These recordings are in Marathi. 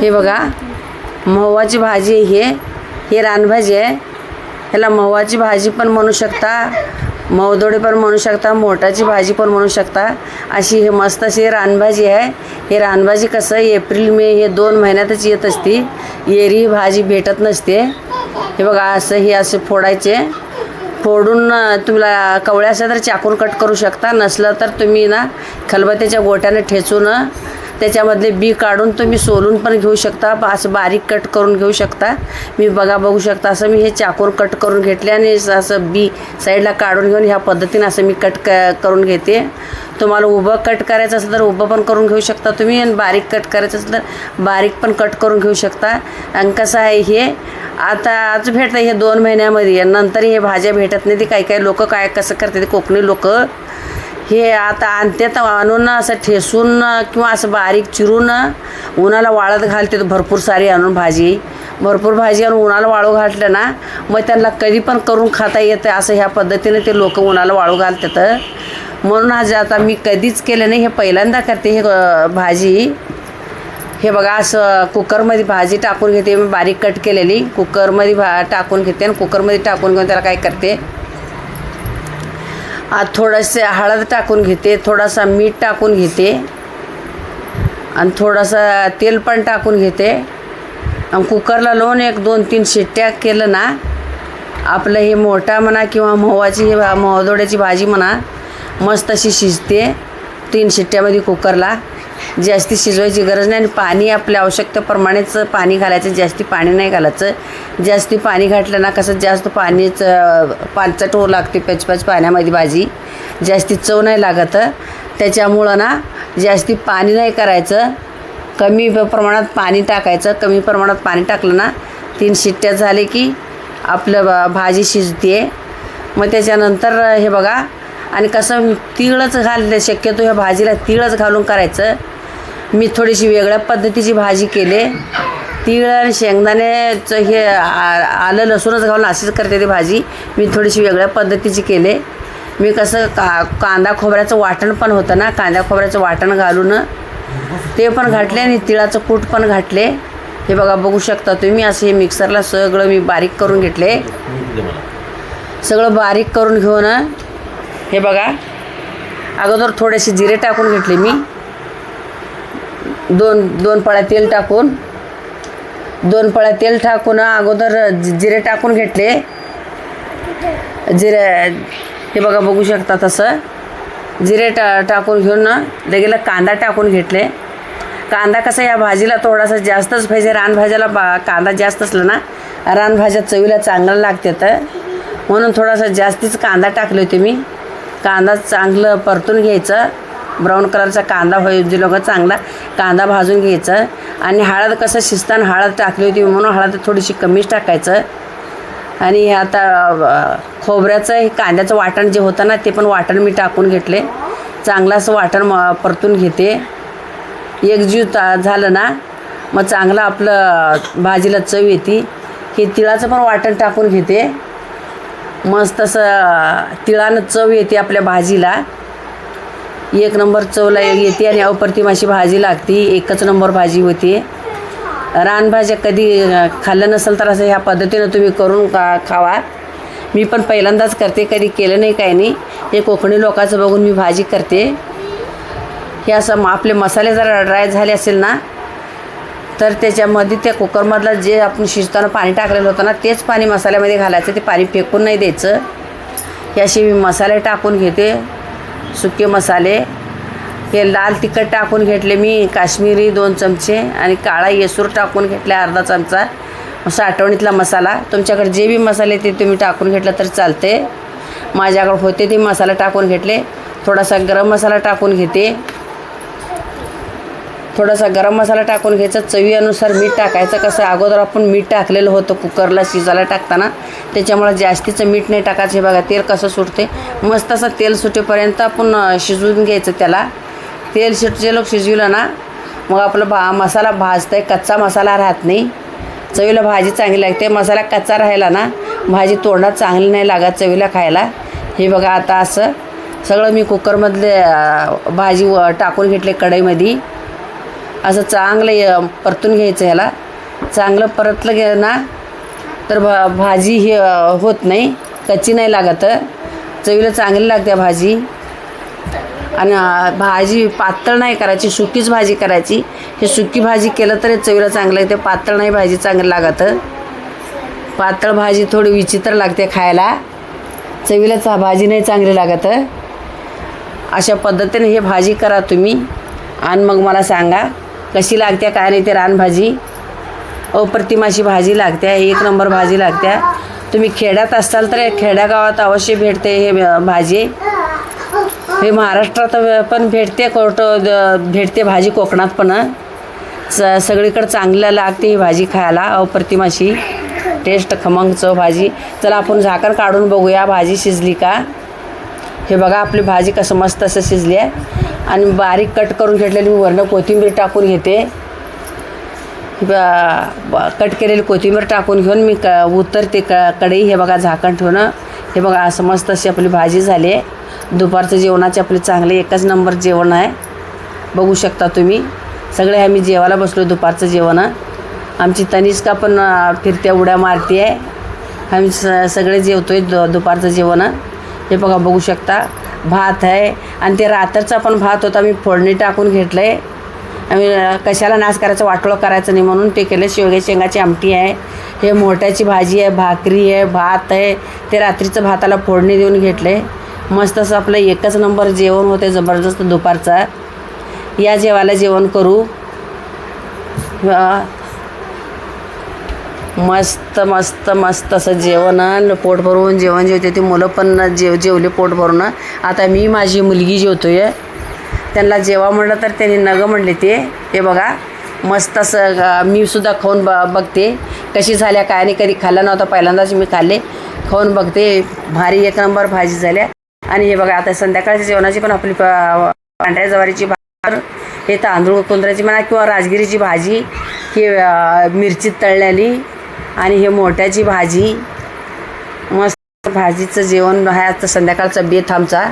हे बघा महुवाची भाजी आहे हे. हे रानभाजी आहे. ह्याला महुवाची भाजी पण म्हणू शकता मवदोडे पण म्हणू शकता मोटाची भाजी पण म्हणू शकता. अशी हे मस्त अशी रानभाजी आहे. हे रानभाजी कसं एप्रिल मे हे दोन महिन्यातच येत असती. एरी ही भाजी भेटत नसते. हे बघा असं हे असे फोडायचे. फोडून तुम्हाला कवळ्या असल्या तर चाकून कट करू शकता. नसलं तर तुम्ही ना खलबत्याच्या गोट्याने ठेचून त्याच्यामधले बी काढून तुम्ही सोलून पण घेऊ शकता. बा- असं बारीक कट करून घेऊ शकता. मी बघा बघू शकता. असं मी हे चाकूर कट करून घेतले आणि असं बी साईडला काढून घेऊन ह्या पद्धतीने असं मी कट क करून घेते. तुम्हाला उभं कट करायचं असेल तर उभं पण करून घेऊ शकता तुम्ही आणि बारीक कट करायचं असेल तर बारीक पण कट करून घेऊ शकता. आणि कसं आहे हे आता आज भेटतं हे दोन महिन्यामध्ये. नंतर हे भाज्या भेटत नाही ते काही काही लोक काय कसं करतात कोकणी लोक? हे आता आणतात आणून असं ठेसून किंवा असं बारीक चिरून उन्हाला वाळत घालते भरपूर सारी आणून भाजी. भरपूर भाजी आणून उन्हाला वाळू घातलं ना मग त्यांना कधी पण करून खाता येतं. असं ह्या पद्धतीने ते लोक उन्हाला वाळू घालतात. म्हणून आज आता मी कधीच केलं नाही. हे पहिल्यांदा करते हे भाजी. हे बघा असं कुकरमध्ये भाजी टाकून घेते. मी बारीक कट केलेली. कुकरमध्ये भा टाकून घेते आणि कुकरमध्ये टाकून घेऊन त्याला काय करते? आज थोडंसे हळद टाकून घेते थोडासा मीठ टाकून घेते. आणि थोडंसं तेल पण टाकून घेते. आणि कुकरला लावून एक दोन तीन शिट्ट्या केलं ना आपलं हे मोठा म्हणा किंवा मव्हाची हे भा- मोहदोड्याची भाजी म्हणा मस्त अशी शिजते तीन शिट्ट्यामध्ये कुकरला. जास्ती शिजवायची गरज नाही आणि पाणी आपल्या आवश्यकतेप्रमाणेच पाणी घालायचं जास्ती पाणी नाही घालायचं. जास्ती पाणी घातलं ना कसं जास्त पाणीच पाचट होऊ लागते पचपच पाण्यामध्ये भाजी. जास्ती चव नाही लागत. त्याच्यामुळं ना जास्ती पाणी नाही करायचं. कमी प्रमाणात पाणी टाकायचं. कमी प्रमाणात पाणी टाकलं ना तीन शिट्ट्या झाले की आपलं भाजी शिजते मग त्याच्यानंतर हे बघा आणि कसं तिळच घाललं शक्यतो ह्या भाजीला तिळच घालून करायचं. मी थोडीशी वेगळ्या पद्धतीची भाजी केले. तीळ आणि शेंगदाण्याचं हे आ- आलं लसूणच घालून अशीच करते ती भाजी. मी थोडीशी वेगळ्या पद्धतीची केले. मी कसं का कांदा खोबऱ्याचं वाटण पण होतं ना कांदा खोबऱ्याचं वाटण घालून. ते पण घातले आणि तिळाचं कूट पण घातले. हे बघा बघू शकता तुम्ही असं हे मिक्सरला सगळं मी बारीक करून घेतले. सगळं बारीक करून घेऊन हे बघा. अगोदर थोडेसे जिरे टाकून घेतले मी. दोन दोन पळ्या तेल टाकून दोन पळ्या तेल टाकून अगोदर जि- जिरे टाकून घेतले. जिरे हे बघा बघू शकता तसं. जिरे टा टाकून घेऊन लगेला कांदा टाकून घेतले. कांदा कसा या भाजीला थोडासा जास्तच पाहिजे. रानभाज्याला बा कांदा जास्त असला ना रानभाज्या चवीला चांगलं लागते तर. म्हणून थोडासा जास्तीच कांदा टाकले होते मी. कांदा चांगलं परतून घ्यायचं. ब्राऊन कलरचा कांदा होईल लोक चांगला कांदा भाजून घ्यायचं आणि हळद कसं शिजताना हळद टाकली होती म्हणून हळद थोडीशी कमीच टाकायचं. आणि हे आता खोबऱ्याचं हे कांद्याचं वाटण जे होतं ना ते पण वाटण मी टाकून घेतले. चांगलं असं वाटण म परतून घेते. एकजीव ता झालं ना मग चांगलं आपलं भाजीला चव येते. हे तिळाचं पण वाटण टाकून घेते. मस्त असं तिळानं चव येते आपल्या भाजीला. एक नंबर चवला येते आणि अप्रतिमाशी भाजी लागते. एकच नंबर भाजी होते. रानभाज्या कधी खाल्ल्या खाल्लं नसेल तर असं ह्या पद्धतीनं तुम्ही करून का खावा. मी पण पहिल्यांदाच करते कधी केलं नाही काही नाही. हे कोकणी लोकांचं बघून मी भाजी करते. हे असं आपले मसाले जर ड्राय झाले असेल ना तर त्याच्यामध्ये त्या कुकरमधलं जे आपण शिजताना पाणी टाकलेलं होतं ना तेच पाणी मसाल्यामध्ये घालायचं. ते पाणी फेकून नाही द्यायचं. याशी मी मसाले टाकून घेते. सुके मसाले हे लाल तिखट टाकून घेतले मी काश्मीरी दोन चमचे आणि काळा येसूर टाकून घेतले अर्धा चमचा. साठवणीतला मसाला. तुमच्याकडे जे बी मसाले ते तुम्ही टाकून घेतलं तर चालते माझ्याकडे होते ते मसाला टाकून घेतले. थोडासा गरम मसाला टाकून घेते. थोडासा गरम मसाला टाकून घ्यायचा. चवीनुसार मीठ टाकायचं. कसं अगोदर आपण मीठ टाकलेलं होतं कुकरला शिजायला टाकताना. त्याच्यामुळे जास्तीचं मीठ नाही टाकायचं. हे बघा तेल कसं सुटते मस्त असं तेल सुटेपर्यंत आपण शिजवून घ्यायचं त्याला. तेल शिटचे लोक शिजविलं ना मग आपलं भा मसाला भाजतंय. कच्चा मसाला राहत नाही. चवीला भाजी चांगली लागते. मसाला कच्चा राहिला ना भाजी तोंडात चांगली नाही लागत चवीला खायला. हे बघा आता असं सगळं मी कुकरमधले भाजी व- टाकून घेतले कढईमध्ये. असं चांगलं परतून घ्यायचं ह्याला. चांगलं परतलं गेलं ना तर भा भाजी ही होत नाही. कच्ची नाही लागत. चवीला चांगली लागते भाजी. आणि भाजी पातळ नाही करायची सुकीच भाजी करायची. हे सुकी भाजी केलं तरी चवीला चांगलं येते पातळ नाही भाजी चांगली लागत. पातळ भाजी थोडी विचित्र लागते खायला. चवीला चा भाजी नाही चांगली लागत. अशा पद्धतीने हे भाजी करा तुम्ही. आणि मग मला सांगा. कशी लागते काय नाही ते रानभाजी. अप्रतिमाशी भाजी लागते एक नंबर भाजी लागते तुम्ही खेड्यात असाल तर खेड्यागावात अवश्य भेटते हे भाजी. हे महाराष्ट्रात पण भेटते कोर्ट भेटते भाजी कोकणात पण. स सगळीकडं चांगलं लागते ही भाजी खायला अप्रतिमाशी टेस्ट खमंग चव भाजी. चला आपण झाकण काढून बघूया भाजी शिजली का. हे बघा आपली भाजी कसं मस्त असं शिजली आहे. आणि बारीक कट करून घेतलेली मी वरनं कोथिंबीर टाकून घेते. ब- कट केलेली कोथिंबीर टाकून घेऊन मी क उतरते क कढई हे बघा झाकण ठेवणं. हे बघा असं मस्त अशी आपली भाजी झाली. आहे दुपारचं जेवणाचे आपले चांगले एकच नंबर जेवण आहे. बघू शकता तुम्ही. सगळे आम्ही जेवायला बसलो दुपारचं जेवण. आमची तनिष्का पण फिरत्या उड्या मारते आहे आम्ही स सगळे जेवतोय दु दुपारचं जेवण. हे बघा बघू शकता. भात आहे. आणि ते रात्रचा पण भात होता. मी फोडणी टाकून घेतलं आहे आम्ही कशाला नाश करायचं वाटोळं करायचं नाही म्हणून ते केलं. शेवगे शेंगाची आमटी आहे. हे मोठ्याची भाजी आहे भाकरी आहे भात आहे. ते रात्रीचं भाताला फोडणी देऊन घेतले मस्त असं आपलं एकच नंबर जेवण होते जबरदस्त दुपारचा. या जेवायला जेवण करू. मस्त मस्त मस्त असं जेवण पोट भरून जेवण जेवते. ती मुलं पण जेव जेवले पोट भरून आता मी माझी मुलगी जेवतोय. त्यांना जेवा म्हणलं तर त्यांनी नगं म्हणले ते. हे बघा मस्त असं मी सुद्धा खाऊन ब बघते. कशी झाल्या काय नाही कधी खाल्लं नव्हतं पहिल्यांदाच मी खाल्ले. खाऊन बघते. भारी एक नंबर भाजी झाल्या. आणि हे बघा आता संध्याकाळच्या जेवणाची पण आपली प- पांढऱ्या ज्वारीची भाकर हे तांदूळ कुंदराची म्हणा किंवा राजगिरीची भाजी ही मिरची तळलेली आणि हे मोठ्याची भाजी. मस्त भाजीचं जेवण आहे. आता संध्याकाळचा बेत आमचा.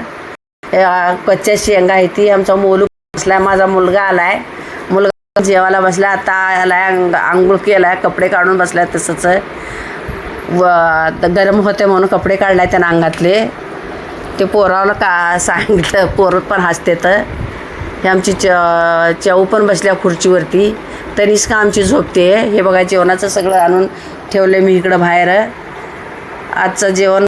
कच्च्या शेंगा आहे ती. आमचा मोलू बसलाय. माझा मुलगा आलाय. मुलगा जेवायला बसला आता आलाय. अंग आंघोळ केलाय. कपडे काढून बसलाय तसंच. व गरम होते म्हणून कपडे काढलाय त्यानं अंगातले. ते पोराला का सांगितलं? पोरं पण हसते तर हे आमची च चऊ पण बसल्या खुर्चीवरती. तरीच का आमची झोपते. हे बघा जेवणाचं सगळं आणून ठेवलं मी इकडं बाहेर. आजचं जेवण